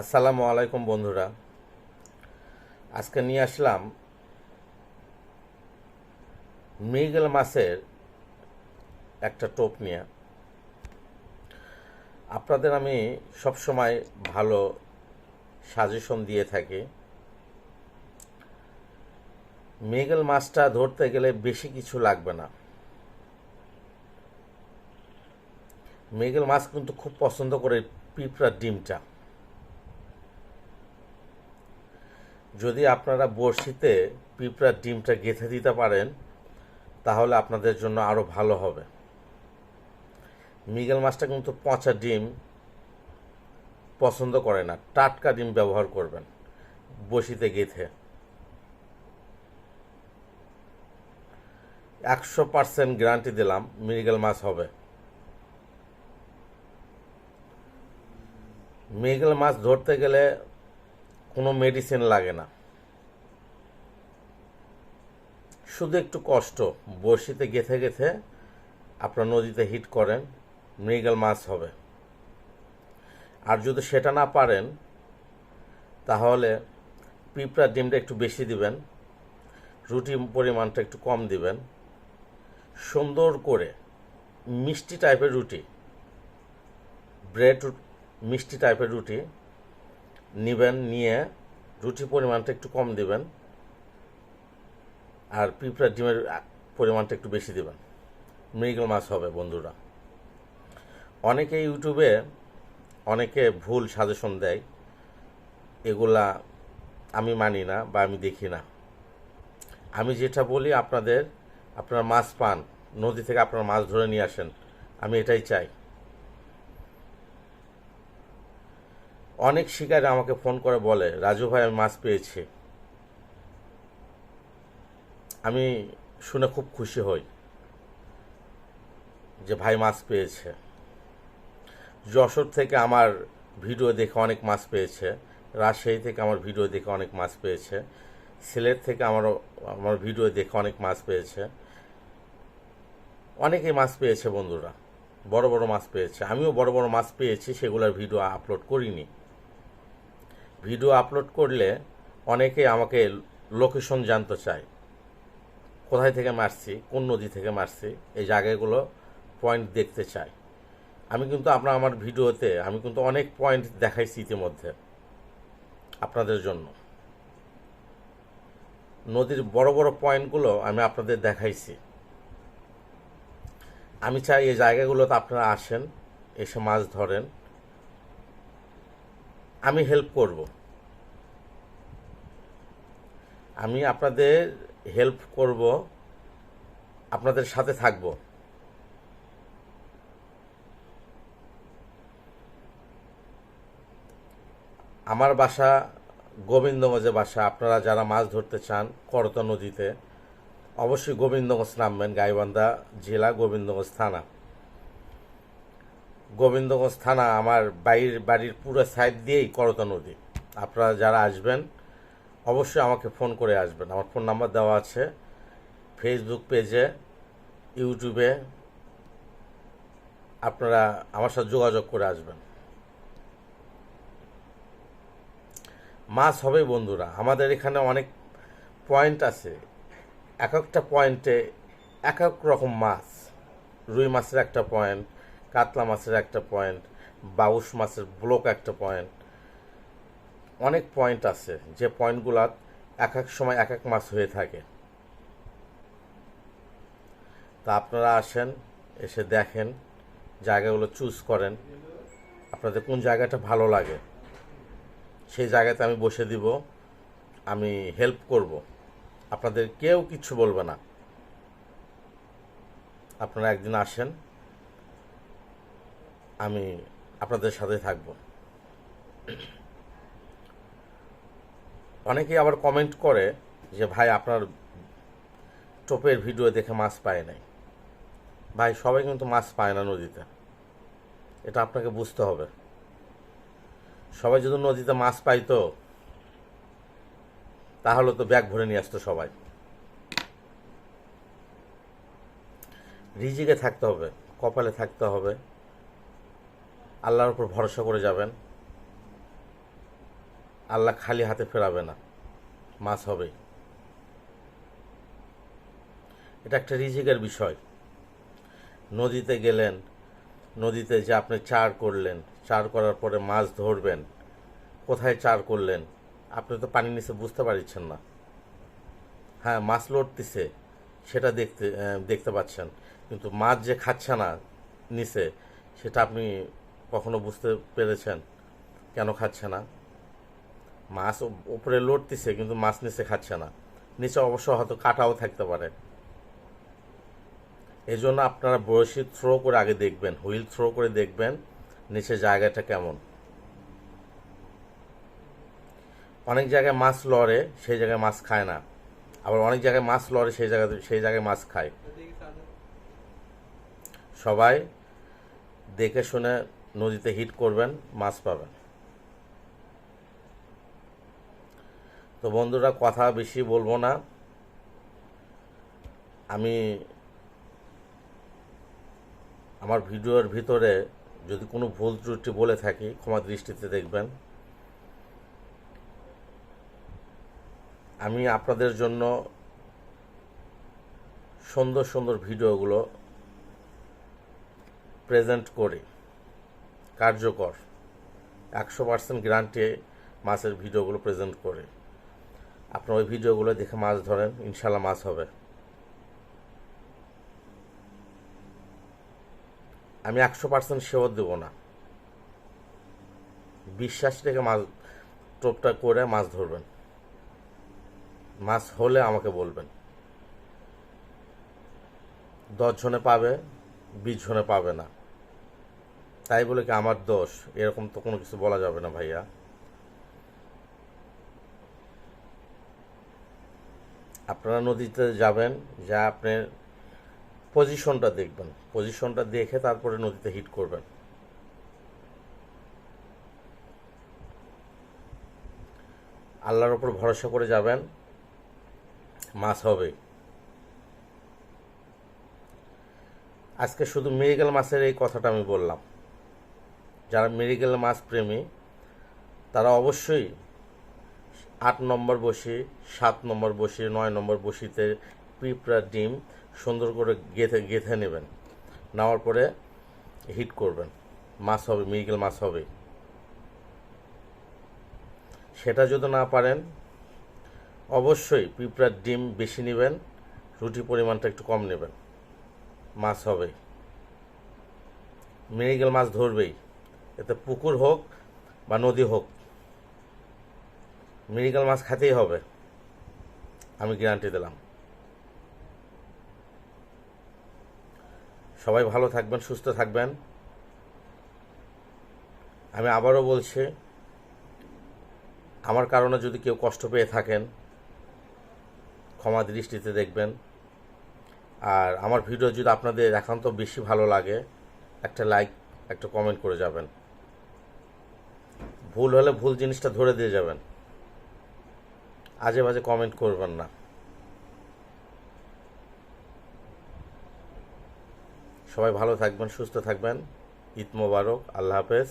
আসসালামু আলাইকুম বন্ধুরা। আজকে নিয়ে আসলাম মৃগেল মাছের একটা টোপ নিয়ে। আপনাদের আমি সবসময় ভালো সাজেশন দিয়ে থাকি। মৃগেল মাছটা ধরতে গেলে বেশি কিছু লাগবে না। মৃগেল মাছ কিন্তু খুব পছন্দ করে পিঁপড়ার ডিমটা। যদি আপনারা বড়শিতে পিঁপড়ার ডিমটা গেঁথে দিতে পারেন, তাহলে আপনাদের জন্য আরও ভালো হবে। মৃগেল মাছটা কিন্তু পচা ডিম পছন্দ করে না। টাটকা ডিম ব্যবহার করবেন বসিতে গেঁথে। একশো পার্সেন্ট গ্যারান্টি দিলাম, মৃগেল মাছ হবে। মৃগেল মাছ ধরতে গেলে কোনো মেডিসিন লাগে না। শুধু একটু কষ্ট। বড়শিতে গেথে গেথে আপনার নদীতে হিট করেন, মৃগেল মাছ হবে। আর যদি সেটা না পারেন, তাহলে পিঁপড়ার ডিমটা একটু বেশি দিবেন রুটির পরিমাণটা একটু কম দিবেন। সুন্দর করে মিষ্টি টাইপের রুটি ব্রেড মিষ্টি টাইপের রুটি নিবেন, নিয়ে রুটি পরিমাণটা একটু কম দিবেন, আর পিঁপড়ার ডিমের পরিমাণটা একটু বেশি দেবেন। মৃগেল মাছ হবে বন্ধুরা। অনেকে ইউটিউবে অনেকে ভুল সাজেশন দেয়, এগুলা আমি মানি না বা আমি দেখি না। আমি যেটা বলি, আপনাদের, আপনারা মাছ পান, নদী থেকে আপনারা মাছ ধরে নিয়ে আসেন, আমি এটাই চাই। অনেক শিকারী আমাকে ফোন করে বলে, রাজু ভাই, আমি মাছ পেয়েছি। আমি শুনে খুব খুশি হই যে ভাই মাছ পেয়েছে। যশোর থেকে আমার ভিডিও দেখে অনেক মাছ পেয়েছে, রাজশাহী থেকে আমার ভিডিও দেখে অনেক মাছ পেয়েছে, সিলেট থেকে আমারও, আমার ভিডিও দেখে অনেক মাছ পেয়েছে। অনেকেই মাছ পেয়েছে বন্ধুরা, বড় বড় মাছ পেয়েছে। আমিও বড় বড় মাছ পেয়েছি, সেগুলোর ভিডিও আপলোড করিনি। ভিডিও আপলোড করলে অনেকে আমাকে লোকেশন জানতে চায়। কোথায় থেকে মারছি, কোন নদী থেকে মারছি, এই জায়গাগুলো পয়েন্ট দেখতে চাই আমি কিন্তু আপনার, আমার ভিডিওতে আমি কিন্তু অনেক পয়েন্ট দেখাইছি ইতিমধ্যে আপনাদের জন্য। নদীর বড় বড় পয়েন্টগুলো আমি আপনাদের দেখাইছি। আমি চাই এই জায়গাগুলোতে আপনারা আসেন, এসে মাছ ধরেন। আমি হেল্প করব। আমি আপনাদের হেল্প করব, আপনাদের সাথে থাকব। আমার বাসা গোবিন্দগঞ্জে বাসা, আপনারা যারা মাছ ধরতে চান করতা নদীতে, অবশ্যই গোবিন্দগঞ্জ নামবেন, গাইবান্ধা জেলা গোবিন্দগঞ্জ থানা। গোবিন্দগঞ্জ থানা আমার বাড়ির বাড়ির পুরো সাইড দিয়েই করতা নদী। আপনারা যারা আসবেন, অবশ্যই আমাকে ফোন করে আসবেন। আমার ফোন নাম্বার দেওয়া আছে ফেসবুক পেজে, ইউটিউবে। আপনারা আমার সাথে যোগাযোগ করে আসবেন। মাছ হবে বন্ধুরা, আমাদের এখানে অনেক পয়েন্ট আছে। এক একটা পয়েন্টে এক এক রকম মাছ, রুই মাছের একটা পয়েন্ট কাতলা মাছের একটা পয়েন্ট বাউস মাছের ব্লক একটা পয়েন্ট অনেক পয়েন্ট আছে, যে পয়েন্টগুলাত এক এক সময় এক এক মাছ হয়ে থাকে। তা আপনারা আসেন, এসে দেখেন, জায়গাগুলো চুজ করেন, আপনাদের কোন জায়গাটা ভালো লাগে। সেই জায়গাতে আমি বসে দিব, আমি হেল্প করব। আপনাদের কেউ কিচ্ছু বলবে না। আপনারা একদিন আসেন আমি আপনাদের সাথে থাকব। অনেকেই আবার কমেন্ট করে যে, ভাই, আপনার টোপের ভিডিও দেখে মাছ পায় নাই। ভাই, সবাই কিন্তু মাছ পায় না নদীতে। এটা আপনাকে বুঝতে হবে। সবাই যদি নদীতে মাছ পাইতো, তাহলে তো ব্যাগ ভরে নিয়ে আসতো সবাই। রিজিকে থাকতে হবে, কপালে থাকতে হবে। আল্লাহর উপর ভরসা করে যাবেন। আল্লাহ খালি হাতে ফেরাবে না। মাছ হবে। এটা একটা রিজিকের বিষয়। নদীতে গেলেন, নদীতে যে আপনি চার করলেন, চার করার পরে মাছ ধরবেন, কোথায় চার করলেন, আপনি তো পানির নিচে বুঝতে পারছেন না। হ্যাঁ মাছ লড়তেছে, সেটা দেখতে দেখতে পাচ্ছেন। কিন্তু মাছ যে খাচ্ছে না নিচে, সেটা আপনি কখনো বুঝতে পেরেছেন কেন খাচ্ছে না? মাছ উপরে লড়তেছে, কিন্তু মাছ নিচে খাচ্ছে না। নিচে অবশ্য হয়তো কাটাও থাকতে পারে। এই জন্য আপনারা বয়সী থ্রো করে আগে দেখবেন, হুইল থ্রো করে দেখবেন নিচে জায়গাটা কেমন। অনেক জায়গায় মাছ লড়ে, সেই জায়গায় মাছ খায় না। আবার অনেক জায়গায় মাছ লড়ে, সেই জায়গায় সেই জায়গায় মাছ খায়। সবাই দেখে শুনে নদীতে হিট করবেন, মাছ পাবেন। তো বন্ধুরা, কথা বেশি বলব না। আমি আমার ভিডিওর ভিতরে যদি কোনো ভুল ত্রুটি বলে থাকি, ক্ষমা দৃষ্টিতে দেখবেন। আমি আপনাদের জন্য সুন্দর সুন্দর ভিডিওগুলো প্রেজেন্ট করি। কার্যকর। একশো পার্সেন্ট গ্যারান্টি মাছের ভিডিওগুলো প্রেজেন্ট করে। আপনার ওই ভিডিওগুলো দেখে মাছ ধরেন ইনশাল্লাহ মাছ হবে। আমি একশো পার্সেন্ট সেবত দেবো না। বিশ্বাস রেখে মাছ, টোপটা করে মাছ ধরবেন। মাছ হলে আমাকে বলবেন। দশ জনে পাবে বিশ জনে পাবে না। তাই বলে কি আমার দোষ? এরকম তো কোনো কিছু বলা যাবে না ভাইয়া। আপনারা নদীতে যাবেন, যা আপনার পজিশনটা দেখবেন। পজিশনটা দেখে তারপরে নদীতে হিট করবেন। আল্লাহর ওপর ভরসা করে যাবেন, মাছ হবে। আজকে শুধু মেরিগেল মাছের এই কথাটা আমি বললাম। যারা মেরিগেল মাছ প্রেমী, তারা অবশ্যই আট নম্বর বসি, সাত নম্বর বসি, নয় নম্বর বসিতে পিঁপড়া ডিম সুন্দর করে গেথে গেথে নেবেন। নেওয়ার পরে হিট করবেন। মাছ হবে মিরিগেল মাছ হবে। সেটা যদি না পারেন, অবশ্যই পিঁপড়ার ডিম বেশি নেবেন, রুটি পরিমাণটা একটু কম নেবেন। মাছ হবে। মিরিগেল মাছ ধরবেই। এতে পুকুর হোক বা নদী হোক, মিরিগেল মাছ খেতেই হবে। আমি গ্যারান্টি দিলাম। সবাই ভালো থাকবেন, সুস্থ থাকবেন। আমি আবারও বলছি, আমার কারণে যদি কেউ কষ্ট পেয়ে থাকেন, ক্ষমা দৃষ্টিতে দেখবেন। আর আমার ভিডিও যদি আপনাদের একান্ত বেশি ভালো লাগে, একটা লাইক একটা কমেন্ট করে যাবেন। ভুল হলে ভুল জিনিসটা ধরে দিয়ে যাবেন। আজে বাজে কমেন্ট করবেন না। সবাই ভালো থাকবেন, সুস্থ থাকবেন। ঈদ মোবারক, আল্লাহ হাফেজ।